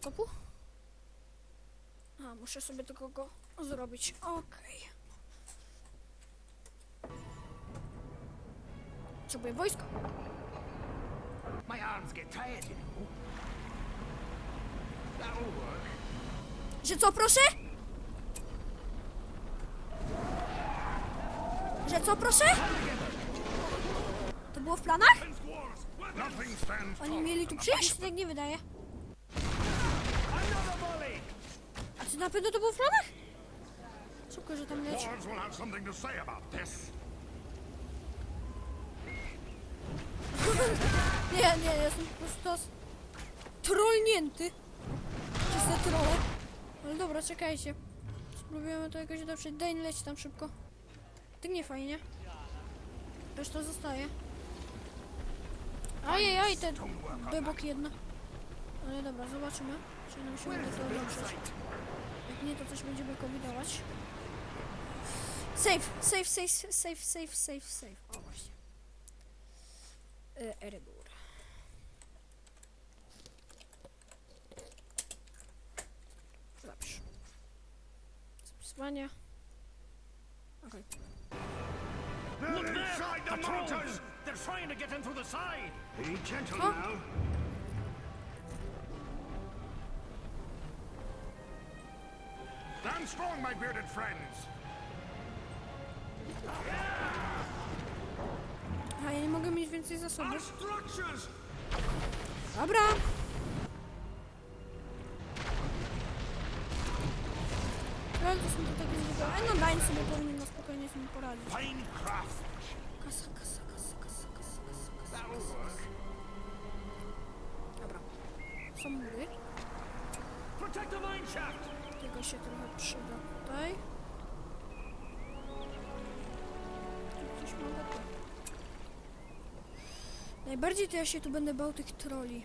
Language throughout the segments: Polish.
podkopu? A, muszę sobie tylko go zrobić. Okej. Potrzebuję wojska. My arms get tired, you know. That'll work. Że co, proszę? Że co, proszę? To było w planach? Oni mieli tu przyjść? Tak nie wydaje. Another volley! A czy na pewno to było w planach? Szybko, że tam leci. Dwarves will have something to say about this. Nie, nie, jestem po prostu trollnięty. Czyste trolle. Ale dobra, czekajcie. Spróbujemy to jakoś dotrzeć. Dane leci tam szybko. Tak nie fajnie. Reszta zostaje. Ajej, aj, ten bebok jedna. Ale dobra, zobaczymy. Czy nam się uda to dotrzeć. Nie, to coś będziemy kombinować. Save, save, save, save, save, save, save. O, właśnie. Y, Erebor. Dobrze. Zapisywanie. Okej. Look there! Inside the, mountains! They're trying to get in through the side! Be gentle now. Stand strong, my bearded friends! A ja nie mogę mieć więcej zasobów. Dobra. Ale to są to takie zwykłe. No daj sobie powinien na spokojnie z nim poradzić. Kasa, kasa, kasa, kasa, kasa, kasa, kasa. That'll. Dobra. Są mury. Protect the mine shaft! Tego się trochę przyda tutaj. Tu Coś mogę tu. Najbardziej to ja się tu będę bał tych troli.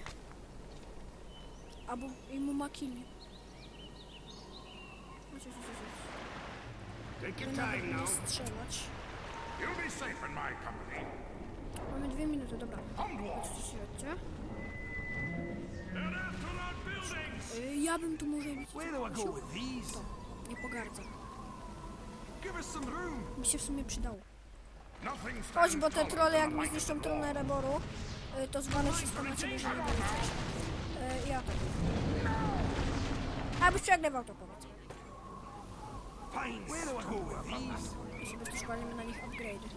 Albo i chodź. Take your time now. strzelać. You'll be safe in my company. Mamy dwie minuty, dobra. Chodźcie, chodźcie. Y, Ja bym tu może. Where do I go with these? Nie pogardzam. Give us some room! Mi się w sumie przydało. Nothing Chodź, bo te trole jak mi zniszczą tronę. Reboru, y, to zwalę wszystko na ciebie, żeby było coś. Y, Ja tak. Abyś przegrywał to powiedz. Where do I go with these? I sobie też walimy na nich upgrade'y.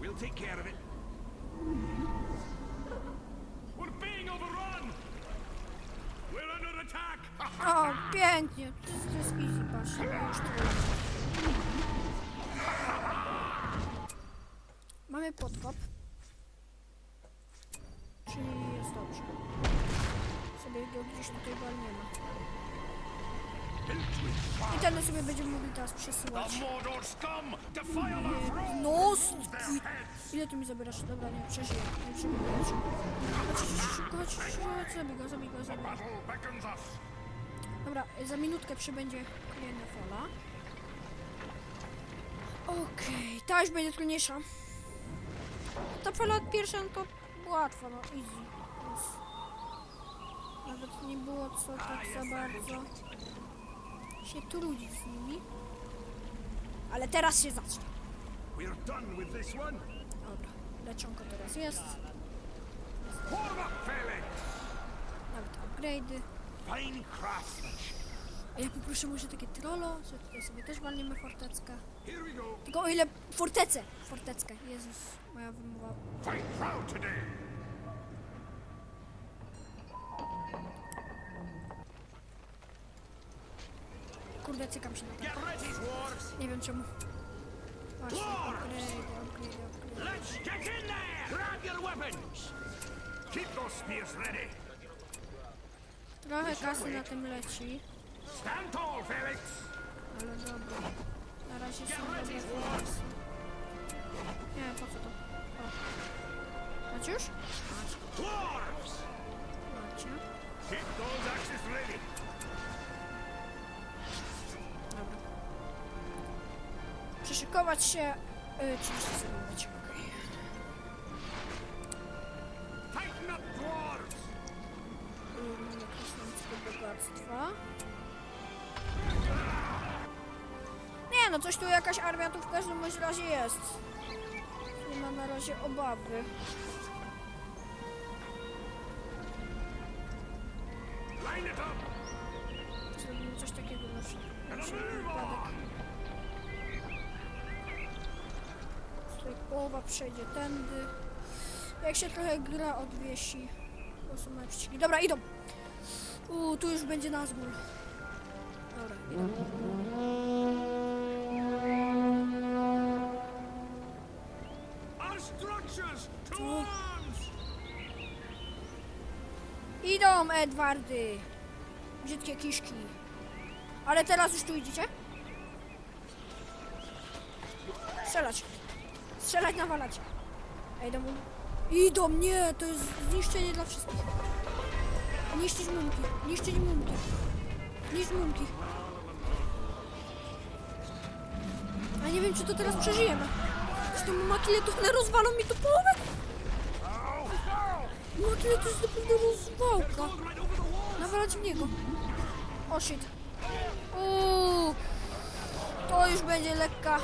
We'll take care of it. O, pięknie. To jest, patrz. Już. Mamy podkop. Czyli jest dobrze. Sobie go gdzieś tutaj walniemy. I ten sobie będziemy mogli teraz przesyłać. No, Ile ty mi zabierasz? Dobra, nie, przeżyję. Nie przeżyję. Chodź, szybko, chodź, chodź, chodź, zabij go, zabij go, zabij go. Dobra, za minutkę przybędzie kolejna fala. Okej, ta już będzie trudniejsza. Ta fala pierwsza no to łatwa, no easy. Więc nawet nie było co tak za bardzo się trudzić z nimi. Ale teraz się zacznie. We're done with this one! Dobra, leczonko teraz jest. Form up, Felix! Nawet upgrade'y. Fine craftsmanship! A ja poproszę może takie trollo, że tutaj sobie też walniemy forteckę. Here we go! Tylko o ile... Fortecę! Forteckę. Jezus, moja wymowa. Fight proud today! Kurde, cykam się na to. Nie wiem czemu. Właśnie, upgrade, upgrade, upgrade. Let's get in there! Grab your weapons! Keep those spears ready! Trochę kasy na tym leci, Stand tall, Felix! ale dobra. Na razie są dobre fortece. Nie wiem po co to. O. Macie już? Dwarves! Macie. Keep those axes ready! przeszykować się. Yy, czyli się Nie no, coś tu jakaś armia tu w każdym razie jest. Nie ma na razie obawy. Zrobimy coś takiego na przykład. Połowa przejdzie tędy. Jak się trochę gra odwiesi. Przyciski. Dobra, idą. Uuu, tu już będzie nazgór. Dobra, idą. Tu. Idą, Edwardy. Brzydkie kiszki. Ale teraz już tu idziecie? Strzelać. Strzelać, nawalać. Ej, idą. Idą, nie, to jest zniszczenie dla wszystkich. Niszczyć mumki, niszczyć mumki. Niszcz mumki. A nie wiem, czy to teraz przeżyjemy. Z tym makile to one rozwalą mi tu połowę. Makile to jest naprawdę rozwałka. Nawalać w niego. O shit. Uuu. To już będzie lekka.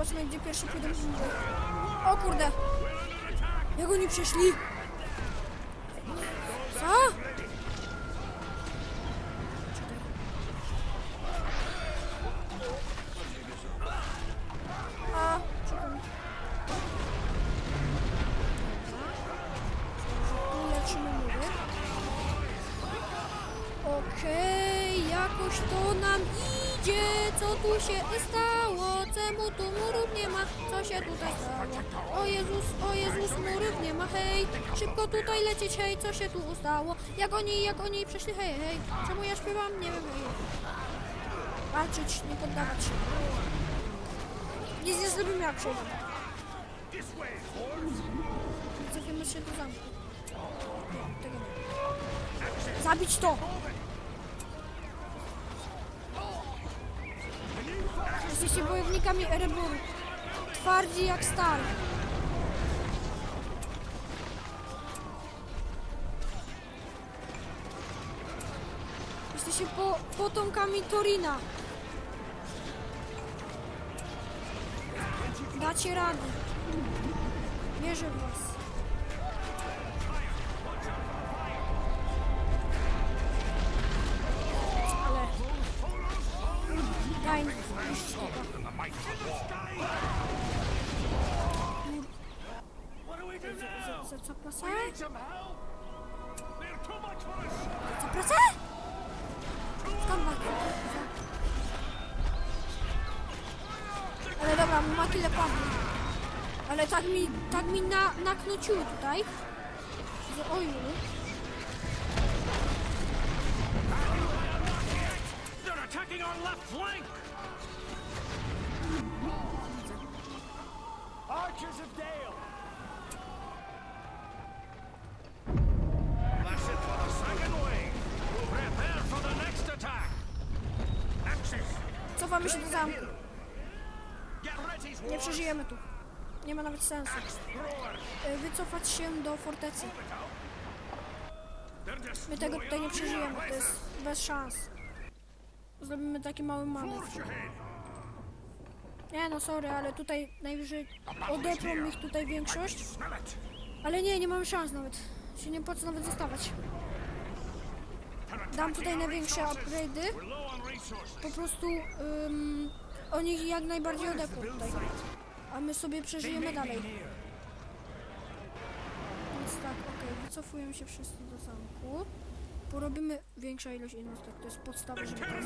Zobaczmy, gdzie pierwszy pójdą. O kurde. Jak oni przeszli? Co? Tutaj stało? O Jezus, o Jezus, murów nie ma, hej. Szybko tutaj lecieć, hej, co się tu stało? Jak oni, jak oni przeszli, hej, hej. Czemu ja śpiewam? Nie wiem, hej. Walczyć, nie poddawać się. Nic nie zrobimy, jak przejdę. Cofimy się do zamku. Nie, tego nie. Zabić to! Jesteście wojownikami Erebor. Twardzi jak stal. Jesteście po, potomkami Torina. Dacie radę. Wierzę w was. For us! Za pracę? Skąd ma Ale dobra, makile padły. Ale tak mi, tak mi na, naknuciło tutaj. Że. They're attacking our left flank! Archers of Dale! Się do zamku. Nie przeżyjemy tu. Nie ma nawet sensu. Y, Wycofać się do fortecy. My tego tutaj nie przeżyjemy. To jest bez szans. Zrobimy taki mały manewr. Nie no, sorry, ale tutaj najwyżej odeprą ich tutaj większość. Ale nie, nie mamy szans nawet. Się nie po co nawet zostawać. Dam tutaj największe upgrade'y. Po prostu ym, oni jak najbardziej odeprą tutaj. A my sobie przeżyjemy dalej. Więc tak, okej, wycofują się wszyscy do zamku. Porobimy większa ilość jednostek. To jest podstawa, żeby teraz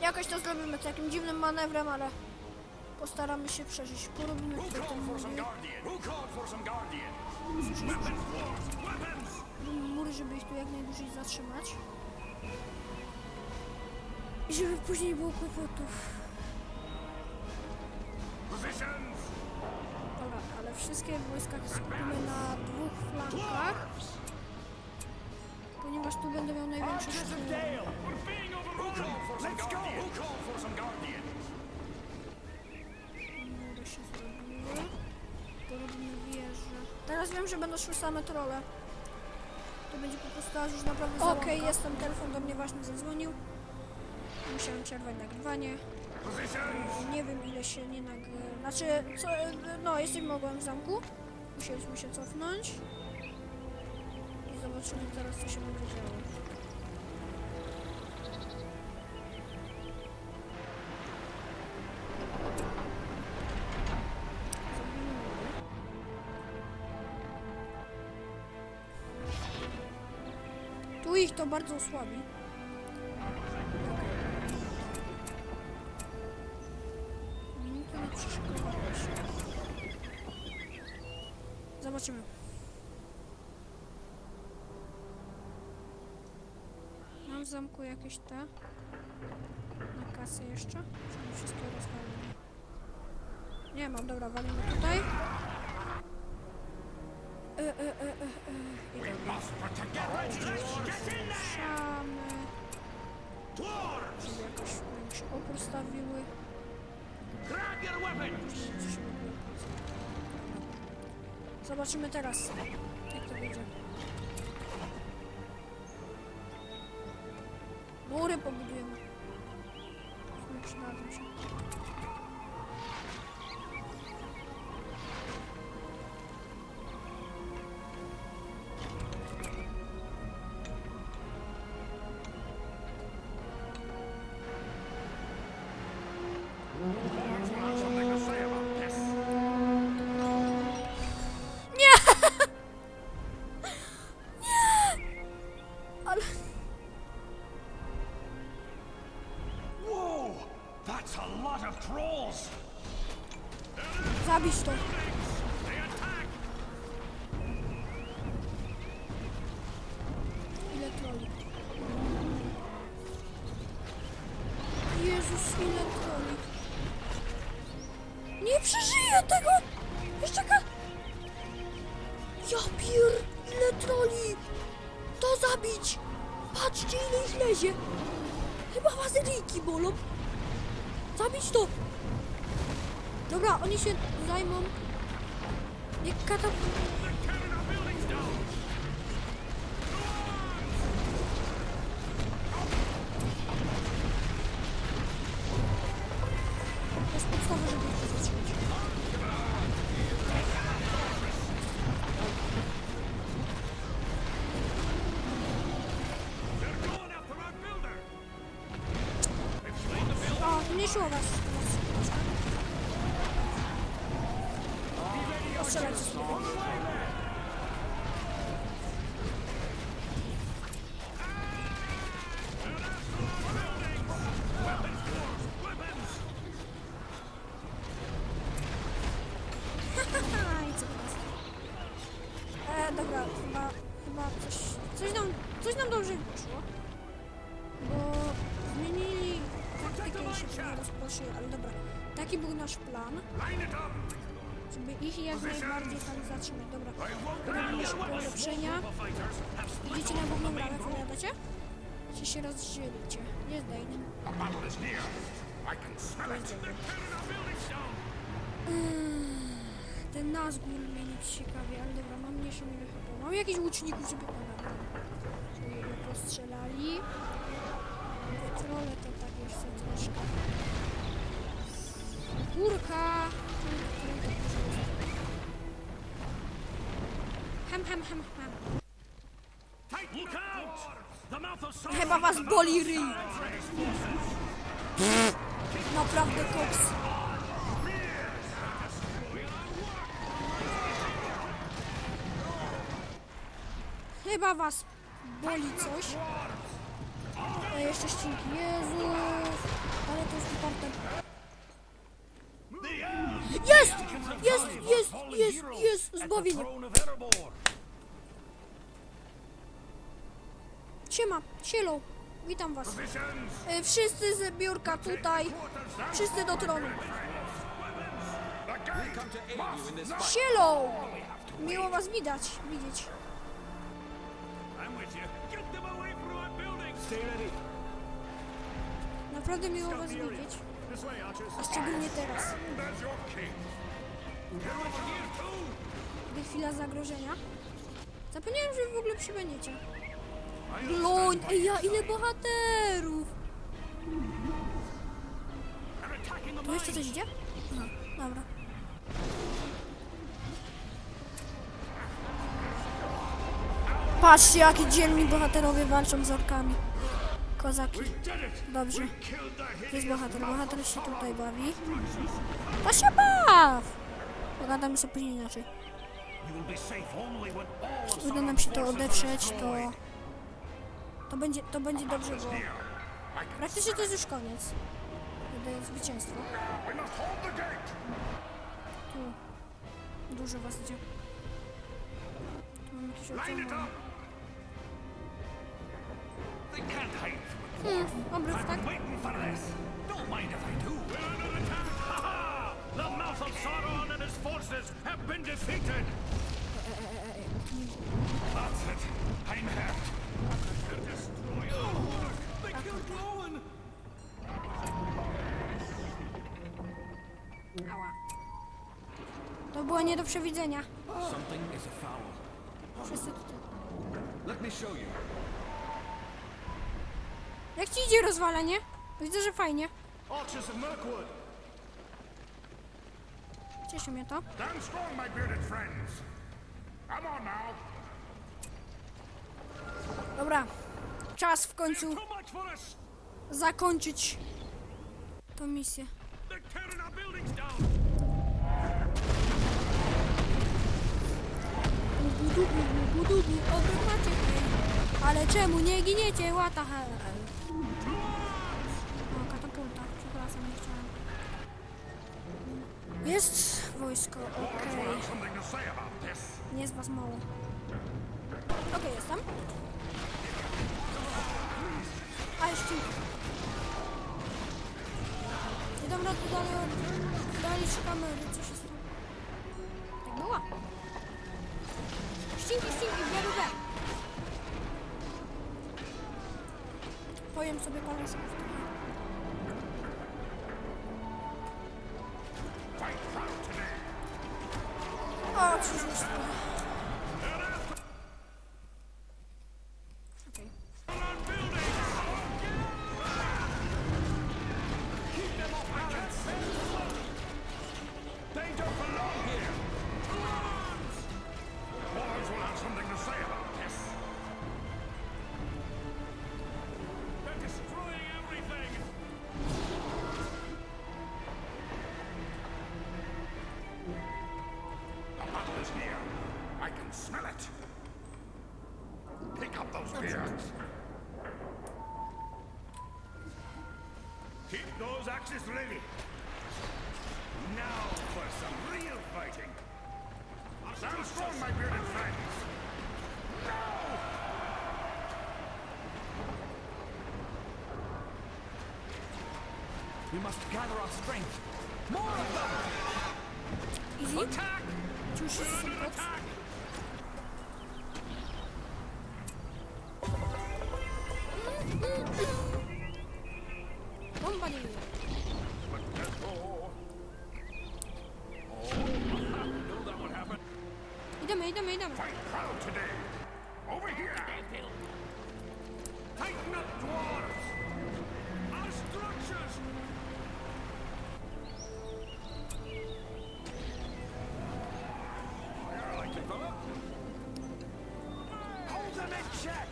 Jakoś to zrobimy takim dziwnym manewrem, ale postaramy się przeżyć. Porobimy tutaj ten mury, żeby ich tu jak najdłużej zatrzymać. I żeby później było kłopotów. Dobra, ale wszystkie wojska skupimy na dwóch flankach. Ponieważ tu będę miał największy się. Porobimy. Teraz wiem, że będą szły same trole. To będzie po prostu aż już naprawdę Okej, jestem, telefon do mnie właśnie zadzwonił. Musiałem przerwać nagrywanie. Nie wiem ile się nie nagry... Znaczy, co, no jesteśmy mogłem w zamku. Musieliśmy się cofnąć. Zobaczymy teraz co się będzie działo. Tu ich to bardzo osłabi. Zobaczymy. W zamku jakieś te na kasę jeszcze? Czy wszystkie rozwalimy? Nie mam, dobra, walimy tutaj. E, e, e, e, e. I dobra. Szamy, żeby jakoś większy opór stawiły. Zobaczymy teraz, jak to będzie. Sumie zabić was. Rozproszyli, ale dobra. Taki był nasz plan, żeby ich jak najbardziej tam zatrzymać. Dobra, robimy szybko ulepszenia. Idziecie na główną group. powiadacie? Czy się rozdzielicie? Buildings down! Ten Nazgul mnie nie ciekawie, ale dobra, mam mniejszą ile chyba. Mam jakichś łuczników, żeby... O, dobra. Żeby je postrzelali. Trole to tak jeszcze troszkę. Out! The mouth of Sauron Chyba was boli ryj. Naprawdę koks. Chyba was boli coś. E, jeszcze ścinki. Jezus. Ale to jest uparte. Jest, jest! Zbawienie. Siema, sielo. Witam was. E, wszyscy z biurka tutaj. Wszyscy do tronu. Sielo! Miło was widać, widzieć. Naprawdę miło was widzieć. A szczególnie teraz, gdy chwila zagrożenia. Zapomniałem, że w ogóle przybędziecie. Loń, ej ja, ile bohaterów! Tu jeszcze coś idzie? Aha, dobra. Patrzcie, jakie dzielni bohaterowie walczą z orkami. Kozaki. Dobrze. Jest bohater. Bohater się tutaj bawi. To się baw! Pogadamy sobie później inaczej. Of Uda nam się to odeprzeć, to... To będzie, to będzie dobrze, bo praktycznie to jest już koniec. Wydaje zwycięstwo. Tu. Dużo was idzie. Tu mam jakieś. Hmm, obrót, tak? Don't mind if I do. The mouth of Sauron and his forces have been defeated. That's it. I'm hurt. They're destroying our work. They killed Rowan. Ała. To było nie do przewidzenia. Something is afoul. Wszyscy tutaj. Let me show you. Jak ci idzie rozwalenie? Widzę, że fajnie. Archers of Mirkwood. Cieszy mnie to. Dobra. Czas w końcu zakończyć tą misję. Ale czemu nie giniecie? What the hell? O, katapulta. Przepraszam, nie chciałem. Jest wojsko, okej. This. Nie jest was mało. Okej, jestem. A, jeszcze. Nie dam rady dalej, dalej szukamy, co się stało. Tak było. Ścinki, ścinki, w lewo, w lewo. Pojem sobie parę słów Pick up those beards. Keep those axes ready. Now for some real fighting. Stand strong, my bearded friends. Now! We must gather our strength. More of them! Attack! Cóż się We're under attack! In check.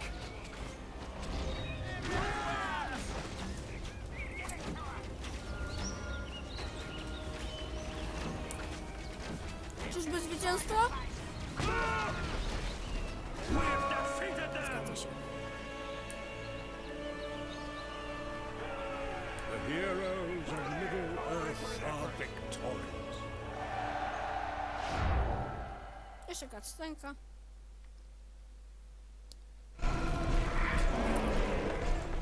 Czyżby zwycięstwo?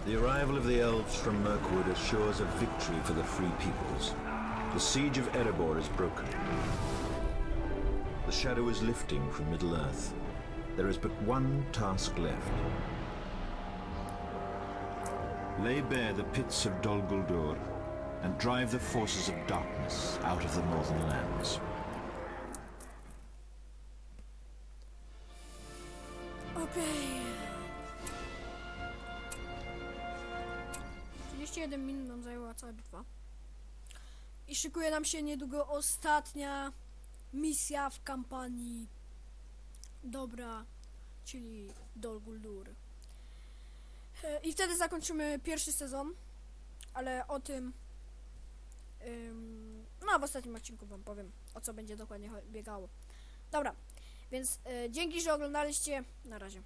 The arrival of the elves from Mirkwood assures a victory for the Free Peoples. The siege of Erebor is broken. The shadow is lifting from Middle Earth. There is but one task left. Lay bare the pits of Dol Guldur and drive the forces of darkness out of the northern lands. 31 minut nam zajęła cała bitwa. I szykuje nam się niedługo ostatnia misja w kampanii Dobra, czyli Dol Guldur. I wtedy zakończymy pierwszy sezon, ale o tym ym, no w ostatnim odcinku wam powiem, o co będzie dokładnie biegało. Dobra, więc e, dzięki, że oglądaliście. Na razie.